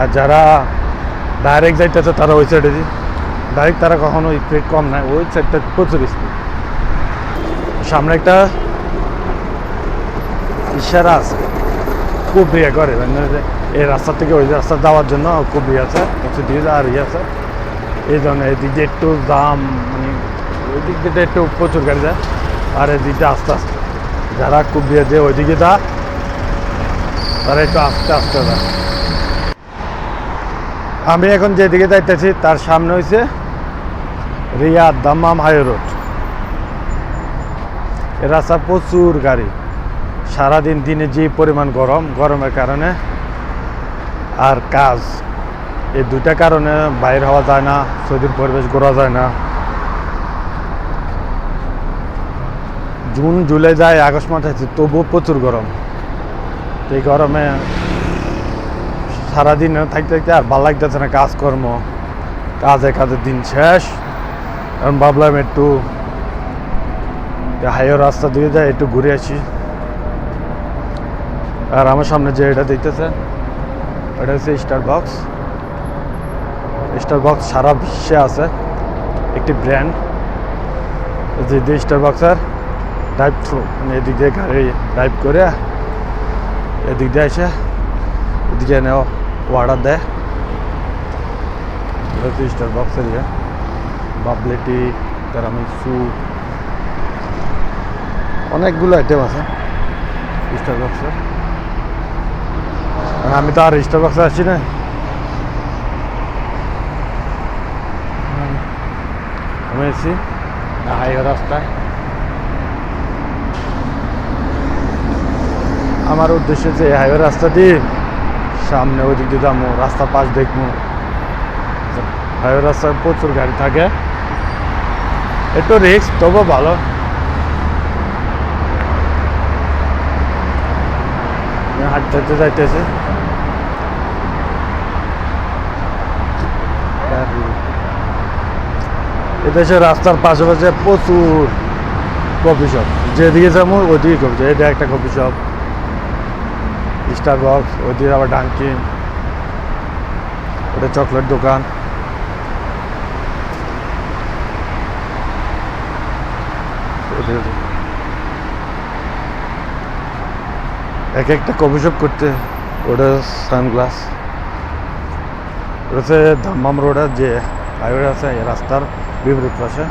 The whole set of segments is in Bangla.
আর যারা ডাইরেক্ট যাইতেছে তারা ওই সাইডে দিই ডাইরেক্ট তারা কখনো স্পিড কম নাই ওই সাইডটা প্রচুর স্পিড সামনে একটা ইশারা আছে, খুব ইয়ে করে মানে এই রাস্তা থেকে ওই রাস্তা যাওয়ার জন্য খুব ইয়ে আছে, কিছু দিয়ে আর ইয়ে আছে। এই জন্য এদিক দিয়ে একটু দাম মানে ওই দিক দিয়ে একটু প্রচুর গাড়ি যায়, আর এদিক দিয়ে আস্তে আস্তে, যারা খুব ইয়ে দিয়ে ওইদিকে যা, তারা একটু আস্তে আস্তে যায়। আমি এখন যেদিকে যাইতেছি, তার সামনে হয়েছে রিয়াদ দাম্মাম হাই রোড। এ রাস্তা প্রচুর গাড়ি। সারাদিন দিনে যে পরিমাণ গরম, গরমের কারণে আর কাজ। এই দুইটা কারণে বাইর হওয়া যায় না, সৌদির পরিবেশ ঘোরা যায় না। জুন, জুলাই যায়, আগস্ট মাসে তবুও প্রচুর গরম। এই গরমে সারাদিন থাকতে থাকতে আর ভালো লাগতেছে না কাজকর্ম। কাজে কাজের দিন শেষ। এখন ভাবলাম একটু হাইওয়ে রাস্তা দিয়ে যায় একটু ঘুরে আসি। আর আমার সামনে যে এটা দেখতেছে, এটা হচ্ছে স্টার বক্স স্টার বক্স সারা বিশ্বে আছে, একটি ব্র্যান্ড যে দিয়ে স্টার বক্সের ড্রাইভ থ্রু মানে এদিক দিয়ে গাড়ি ড্রাইভ করে এদিক দিয়ে এসে এদিকে নেও। অর্ডার দেয় এটা হচ্ছে স্টার বক্সের ইয়ে বাবলেটি তারামিসু অনেকগুলো আইটেম আছে স্টার বক্সের আর আমি তো আর স্টার বক্সে আসছি না। আমি এসেছি হাইওয়ে রাস্তায় আমার উদ্দেশ্য যে হাইওয়ে রাস্তা দিয়ে সামনে ওই দিক দিয়ে যাব, রাস্তার পাশ দেখব। হাইওয়ে রাস্তায় প্রচুর গাড়ি থাকে। একটু রিক্স তবু ভালো। হাঁটতে হাঁটতে যাইতেছে। এদেশে রাস্তার পাশে পাশে প্রচুর কফি শপ যেদিকে যাব, ওইদিকে কফি শপ এটা একটা কফি শপ স্টার বক্স ওইদিকে আবার ডাঙ্কিন ওটা চকলেট দোকান। এক একটা কফি শপ করতে ওটা সানগ্লাস ওটা ধাম্মাম রোডের যে হাইওয়ে আছে রাস্তার বিপরীত পাশে।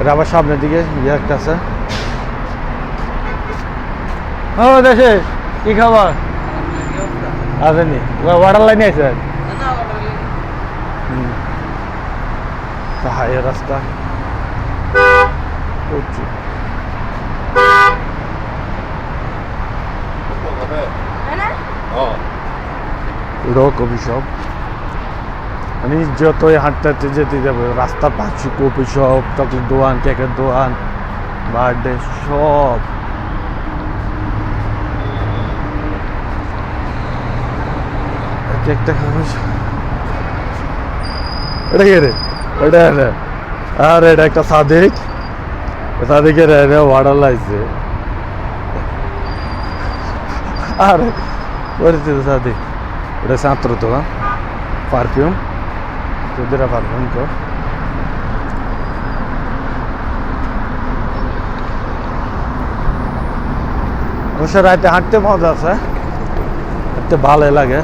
এটা আবার সামনের দিকে ইয়ে একটা আছে। ও দেশে কি খাবার? আসেনি ওয়াটার লাইনে আছে হাইওয়ে রাস্তা। কফি শপ আমি যতই হাঁটতে যেতে যাব রাস্তার পাশে কফি শপ চকলেট দোকান কেকের দোকান বার্থডে সব। কফি শপ এটা কে রে? রে। আর এটা একটা সাদিক। সাদিকের ওয়াটার লাইছে আরে পরিচিত সাদিক। সাঁতর দোকান পারফিউম। তোদের পারফিউম কো অবশ্য রাতে হাঁটতে মজা আছে হাঁটতে ভালো লাগে।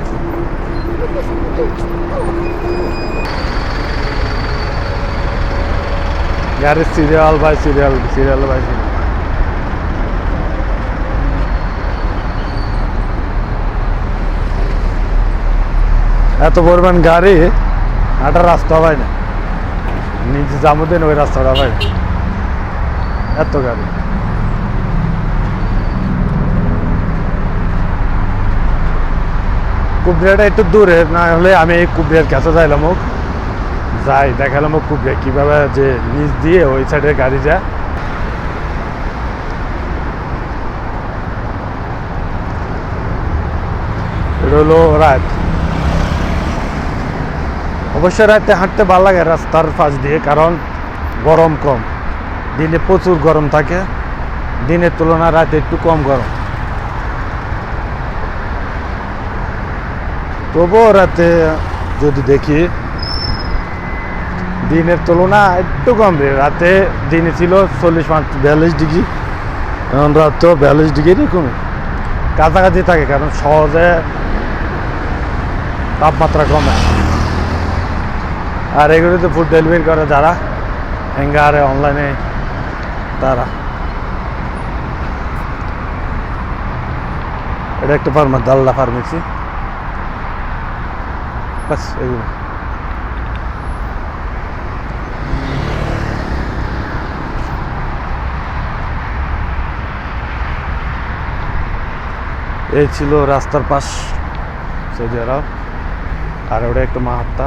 গাড়ির serial by serial serial by serial এত পরিমাণ গাড়ি হাঁটার রাস্তা হয় না নিচে যাব দিন ওই রাস্তাটা হয় না এত গাড়ি কুবরিয়াটা একটু দূরে, না হলে আমি এই কুবরিয়ার কাছে যাইলাম হোক। যাই, দেখালাম হোক কুবরিয়া, কীভাবে যে নিচ দিয়ে ওই সাইডে গাড়ি যায়। এটা হলো রাত। অবশ্য রাতে হাঁটতে ভালো লাগে রাস্তার পাশ দিয়ে, কারণ গরম কম। দিনে প্রচুর গরম থাকে। দিনের তুলনায় রাতে একটু কম গরম। তবুও রাতে যদি দেখি, দিনের তুলনা একটু কম রাতে দিনে ছিল চল্লিশ পাঁচ, বিয়াল্লিশ ডিগ্রি। এখন রাত তো বিয়াল্লিশ ডিগ্রি কমে কাছাকাছি থাকে, কারণ সহজে তাপমাত্রা কমে। আর এগুলোতে ফুড ডেলিভারি করে যারা। হ্যাঙ্গারে অনলাইনে তারা। এটা একটা ফার্মার দাল্লা ফার্মেসি বাস এগুলো এই ছিল রাস্তার পাশ সৌদি আরব। আর ওটা একটা মাহাত্তা।